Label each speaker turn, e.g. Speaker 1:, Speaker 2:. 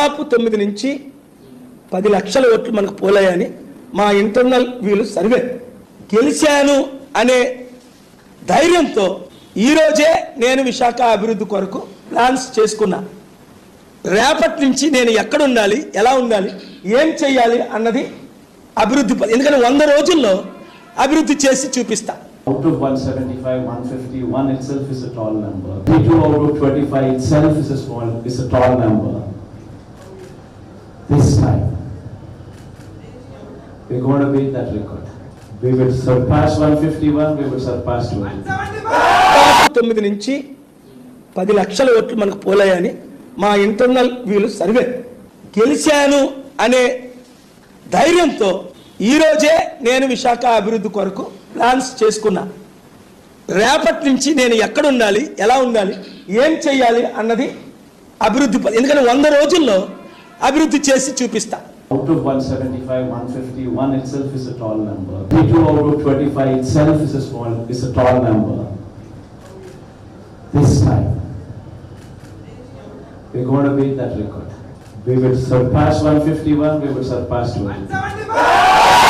Speaker 1: దాదాపు తొమ్మిది నుంచి పది లక్షల ఓట్లు మనకు పోలాయని మా ఇంటర్నల్ వీలు సర్వే గెలిచాను అనే ధైర్యంతో ఈరోజే నేను విశాఖ అభివృద్ధి కొరకు ప్లాన్స్ చేసుకున్నా రేపటి నుంచి నేను ఎక్కడ ఉండాలి ఎలా ఉండాలి ఏం చేయాలి అన్నది అభివృద్ధి ఎందుకంటే వంద రోజుల్లో అభివృద్ధి చేసి చూపిస్తా
Speaker 2: Out of 175, 150, one itself is a tall number. 32 out of 25 itself is a small, is a tall number. We're going to beat that record. We will surpass 151, we will surpass 200.
Speaker 1: తొమ్మిది నుంచి పది లక్షల ఓట్లు మనకు పోలాయని మా ఇంటర్నల్ వీళ్ళు survey గెలిచాను అనే ధైర్యంతో ఈరోజే నేను విశాఖ అభివృద్ధి కొరకు ప్లాన్స్ చేసుకున్నా రేపటి నుంచి నేను ఎక్కడ ఉండాలి ఎలా ఉండాలి ఏం చేయాలి అన్నది అభివృద్ధి ప- ఎందుకంటే వంద రోజుల్లో అభివృద్ధి చేసి చూపిస్తాను
Speaker 2: Out of 175, 150, one itself is a tall number. 32 out of 25 itself is a small, is a tall number. This time, we're going to beat that record. We will surpass 151, we will surpass 200.